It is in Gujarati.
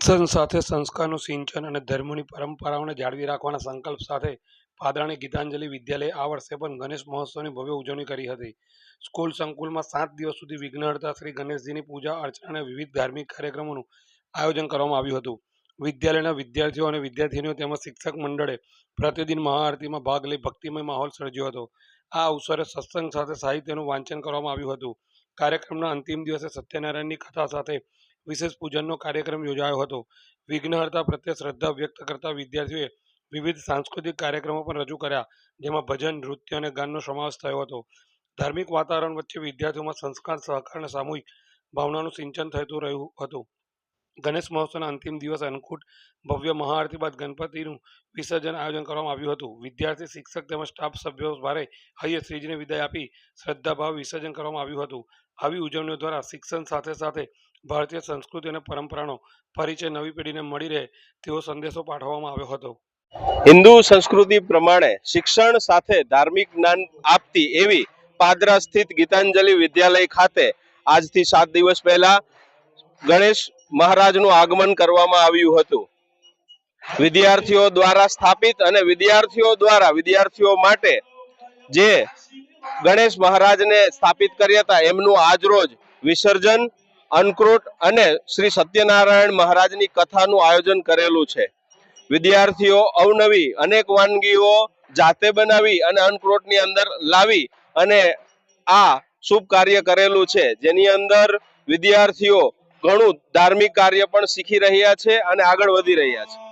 શિક્ષણ સાથે સંસ્કારનું સિંચન અને ધર્મની પરંપરાઓને જાળવી રાખવાના સંકલ્પ સાથે પાદરાની ગીતાંજલિ વિદ્યાલયે આ વર્ષે પણ ગણેશ મહોત્સવની ભવ્ય ઉજવણી કરી હતી. સ્કૂલ સંકુલમાં સાત દિવસ સુધી વિઘ્નહર્તા શ્રી ગણેશજીની પૂજા અર્ચના અને વિવિધ ધાર્મિક કાર્યક્રમોનું આયોજન કરવામાં આવ્યું હતું. વિદ્યાલયના વિદ્યાર્થીઓ અને વિદ્યાર્થીનીઓ તેમજ શિક્ષક મંડળે પ્રતિદિન મહાઆરતીમાં ભાગ લઈ ભક્તિમય માહોલ સર્જ્યો હતો. આ અવસરે સત્સંગ સાથે સાહિત્યનું વાંચન કરવામાં આવ્યું હતું. કાર્યક્રમના અંતિમ દિવસે સત્યનારાયણની કથા સાથે વિશેષ પૂજનનો કાર્યક્રમ યોજાયો હતો. વિઘ્નહર્તા પ્રત્યે શ્રદ્ધા વ્યક્ત કરતા વિદ્યાર્થીઓએ વિવિધ સાંસ્કૃતિક કાર્યક્રમો પણ રજૂ કર્યા, જેમાં ભજન, નૃત્ય અને ગાનનો સમાવેશ થયો હતો. ધાર્મિક વાતાવરણ વચ્ચે વિદ્યાર્થીઓમાં સંસ્કાર, સહકાર અને સામૂહિક ભાવનાનું સિંચન થતું રહ્યું હતું. ગણેશ મહોત્સવના અંતિમ દિવસે અન્નકૂટ ભવ્ય મહાઆરતી બાદ ગણપતિનું વિસર્જન આયોજન કરવામાં આવ્યું હતું. વિદ્યાર્થી, શિક્ષક તેમજ સ્ટાફ સભ્યો ભારે હૈયે શ્રીજીને વિદાય આપી શ્રદ્ધાભાવ વિસર્જન કરવામાં આવ્યું હતું. આવી ઉજવણીઓ દ્વારા શિક્ષણ સાથે સાથે ભારતીય સંસ્કૃતિ અને પરંપરાનો પરિચય નવી પેઢીને મળી રહે તેવો સંદેશો પાઠવવામાં આવ્યો હતો. હિન્દુ સંસ્કૃતિ પ્રમાણે શિક્ષણ સાથે ધાર્મિક જ્ઞાન આપતી એવી પાદરા સ્થિત ગીતાંજલિ વિદ્યાલય ખાતે આજથી સાત દિવસ પહેલા ગણેશ મહારાજનું આગમન કરવામાં આવ્યું હતું. વિદ્યાર્થીઓ દ્વારા સ્થાપિત અને વિદ્યાર્થીઓ દ્વારા, વિદ્યાર્થીઓ માટે જે ગણેશ મહારાજને સ્થાપિત કર્યા હતા, એમનું આજરોજ વિસર્જન, અન્નકૂટ અને શ્રી સત્યનારાયણ મહારાજની કથાનું આયોજન કરેલું છે. વિદ્યાર્થીઓ અવનવી, અનેક વાનગીઓ જાતે બનાવી અને અન્નકૂટની અંદર લાવી અને આ શુભ કાર્ય કરેલું છે. જેની અંદર વિદ્યાર્થીઓ ઘણું ધાર્મિક કાર્ય પણ શીખી રહ્યા છે અને આગળ વધી રહ્યા છે.